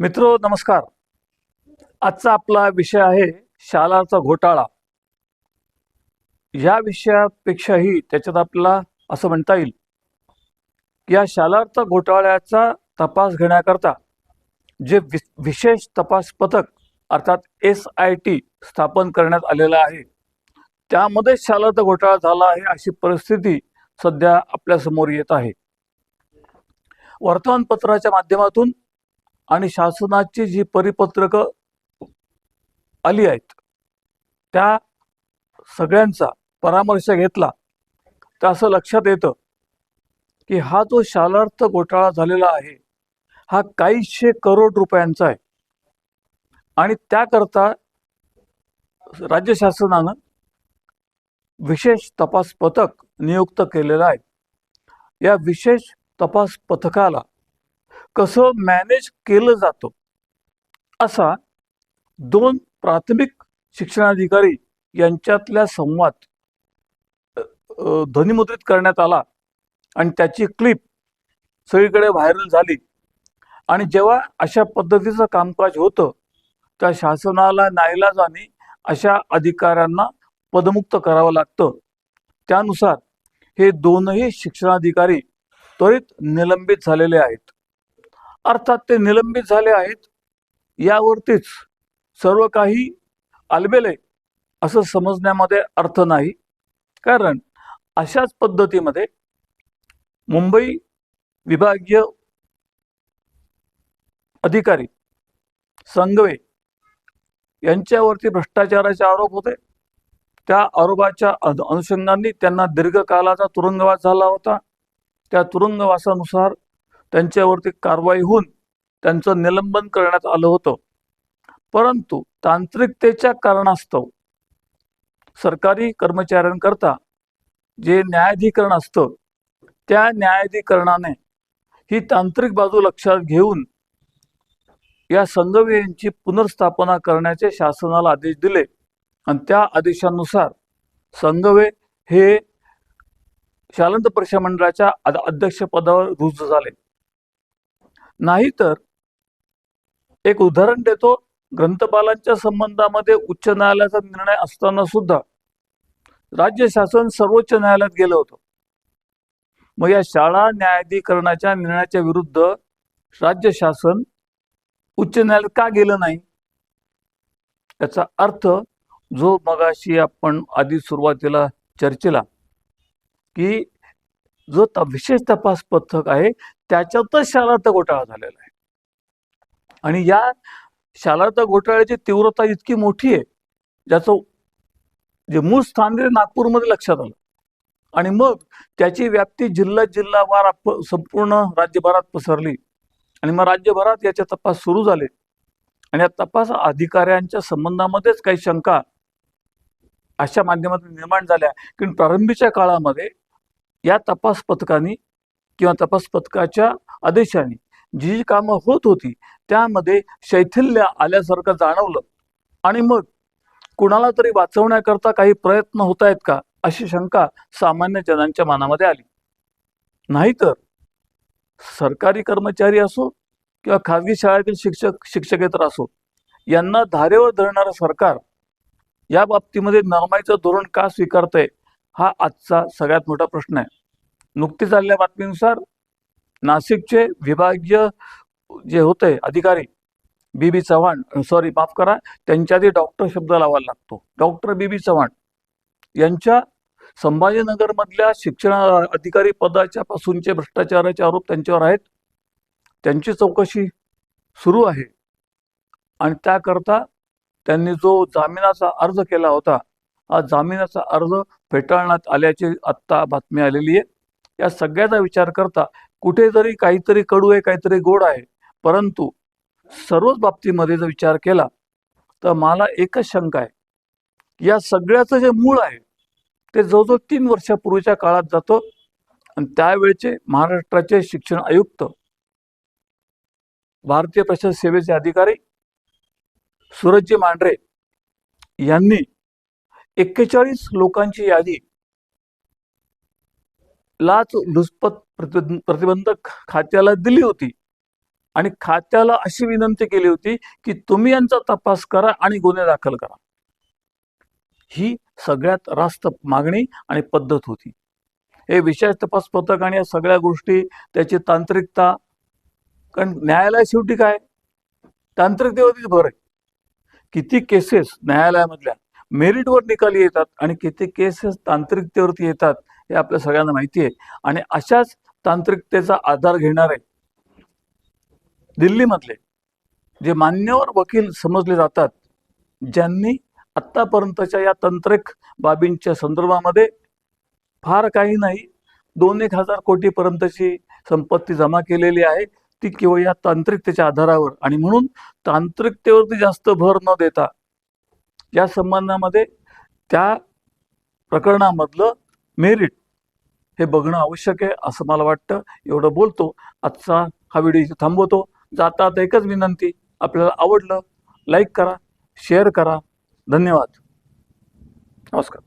मित्र नमस्कार. आजचा आपला विषय आहे शालाचा घोटाळा. या विषयापेक्षाही त्याच्यात आपल्याला असं म्हणता येईल की या शालार्थ घोटाळ्याचा तपास घेण्याकरता जे वि विशेष तपास पथक अर्थात एस आय टी स्थापन करण्यात आलेलं आहे त्यामध्ये शालार्थ घोटाळा झाला आहे अशी परिस्थिती सध्या आपल्यासमोर येत आहे. वर्तमानपत्राच्या माध्यमातून आणि शासनाची जी परिपत्रक आली आहेत त्या सगळ्यांचा परामर्श घेतला तर असं लक्षात येतं की हा जो शालार्थ घोटाळा झालेला आहे हा काहीशे करोड रुपयांचा आहे. आणि त्याकरता राज्य शासनानं विशेष तपास पथक नियुक्त केलेलं आहे. या विशेष तपास पथकाला कसं मॅनेज केलं जातं? असा दोन प्राथमिक शिक्षणाधिकारी यांच्यातल्या संवाद ध्वनिमुद्रित करण्यात आला आणि त्याची क्लिप सगळीकडे व्हायरल झाली. आणि जेव्हा अशा पद्धतीचं कामकाज होतं त्या शासनाला नाईलाजाने अशा अधिकाऱ्यांना पदमुक्त करावं लागतं. त्यानुसार हे दोनही शिक्षणाधिकारी त्वरित निलंबित झालेले आहेत. अर्थात ते निलंबित झाले आहेत. यावरतीच सर्व काही आलबेले असं समजण्यामध्ये अर्थ नाही. कारण अशाच पद्धतीमध्ये मुंबई विभागीय अधिकारी संघवे यांच्यावरती भ्रष्टाचाराचे आरोप होते. त्या आरोपाच्या अनु- अनुषंगाने त्यांना दीर्घकालाचा तुरुंगवास झाला होता. त्या तुरुंगवासानुसार त्यांच्यावरती कारवाई होऊन त्यांचं निलंबन करण्यात आलं होतं. परंतु तांत्रिकतेच्या कारणास्तव सरकारी कर्मचाऱ्यांकरता जे न्यायाधिकरण असतं त्या न्यायाधिकरणाने ही तांत्रिक बाजू लक्षात घेऊन या संघवी यांची पुनर्स्थापना करण्याचे शासनाला आदेश दिले आणि त्या आदेशानुसार संघवे हे शालंत परीक्षा मंडळाच्या अध्यक्षपदावर रुजू झाले. नाहीतर एक उदाहरण देतो. ग्रंथपालांच्या संबंधामध्ये उच्च न्यायालयाचा निर्णय असताना सुद्धा राज्य शासन सर्वोच्च न्यायालयात गेलं होतं. मग या शाळा न्यायाधिकरणाच्या निर्णयाच्या विरुद्ध राज्य शासन उच्च न्यायालयात का गेलं नाही? याचा अर्थ जो मगाशी आपण आधी सुरुवातीला चर्चेला की जो विशेष तपास पथक आहे त्याच्यातच शालार्थ घोटाळा झालेला आहे. आणि या शालार्थ घोटाळ्याची तीव्रता इतकी मोठी आहे ज्याचं जे मूळ स्थान जे नागपूरमध्ये लक्षात आलं. आणि मग त्याची व्याप्ती जिल्हा जिल्हावार संपूर्ण राज्यभरात पसरली. आणि मग राज्यभरात याचे तपास सुरू झाले. आणि या तपास अधिकाऱ्यांच्या संबंधामध्येच काही शंका अशा माध्यमातून निर्माण झाल्या की प्रारंभीच्या काळामध्ये या तपास पथकाने किंवा तपास पथकाच्या आदेशाने जी जी कामं होत होती त्यामध्ये शैथिल्य आल्यासारखं जाणवलं. आणि मग कुणाला तरी वाचवण्याकरता काही प्रयत्न होत आहेत का अशी शंका सामान्य जनांच्या मनामध्ये आली. नाहीतर सरकारी कर्मचारी असो किंवा खाजगी शाळेतील शिक्षक शिक्षकेतर असो यांना धारेवर धरणारं सरकार या बाबतीमध्ये नरमाईचं धोरण का स्वीकारतंय हा आजचा सगळ्यात मोठा प्रश्न आहे. नुकतीच आलेल्या बातमीनुसार नाशिकचे विभागीय जे होते अधिकारी बी बी चव्हाण सॉरी माफ करा त्यांच्या आधी डॉक्टर शब्द लावायला लागतो. डॉक्टर बी बी चव्हाण यांच्या संभाजीनगरमधल्या शिक्षण अधिकारी पदाच्या पासूनचे भ्रष्टाचाराचे आरोप त्यांच्यावर आहेत. त्यांची चौकशी सुरू आहे. आणि त्याकरता त्यांनी जो जामिनाचा अर्ज केला होता जामिनाचा अर्ज फेटाळण्यात आल्याची आत्ता बातमी आलेली आहे. या सगळ्याचा विचार करता कुठेतरी काहीतरी कडू आहे काहीतरी गोड आहे. परंतु सर्वच बाबतीमध्ये जर विचार केला तर मला एकच शंका आहे. या सगळ्याचं जे मूळ आहे ते जवळजवळ तीन वर्षापूर्वीच्या काळात जातं. आणि त्यावेळचे महाराष्ट्राचे शिक्षण आयुक्त भारतीय प्रशासन सेवेचे अधिकारी सूरजजी मांढरे यांनी एक्केचाळीस लोकांची यादी. लाच लुचपत प्रतिबंधक खात्याला दिली होती. आणि खात्याला अशी विनंती केली होती की तुम्ही यांचा तपास करा आणि गुन्हे दाखल करा. ही सगळ्यात रास्त मागणी आणि पद्धत होती. हे विशेष तपास पथक आणि या सगळ्या गोष्टी त्याची तांत्रिकता कारण न्यायालय शेवटी काय? तांत्रिकतेवरतीच भर आहे. किती केसेस न्यायालयामधल्या? मेरिटवर निकाली येतात आणि किती केसेस तांत्रिकतेवरती येतात हे आपल्या सगळ्यांना माहिती आहे. आणि अशाच तांत्रिकतेचा आधार घेणारे दिल्लीमधले जे मान्यवर वकील समजले जातात ज्यांनी आत्तापर्यंतच्या या तांत्रिक बाबींच्या संदर्भामध्ये फार काही नाही दोन एक हजार कोटीपर्यंतची संपत्ती जमा केलेली आहे ती केवळ या तांत्रिकतेच्या आधारावर. आणि म्हणून तांत्रिकतेवरती जास्त भर न देता या संबंधामध्ये त्या प्रकरणामधलं मेरिट हे बघणं आवश्यक आहे असं मला वाटतं. एवढं बोलतो. आजचा हा व्हिडिओ इथे थांबवतो. जाता आता एकच विनंती आपल्याला आवडलं लाईक करा शेअर करा. धन्यवाद. नमस्कार.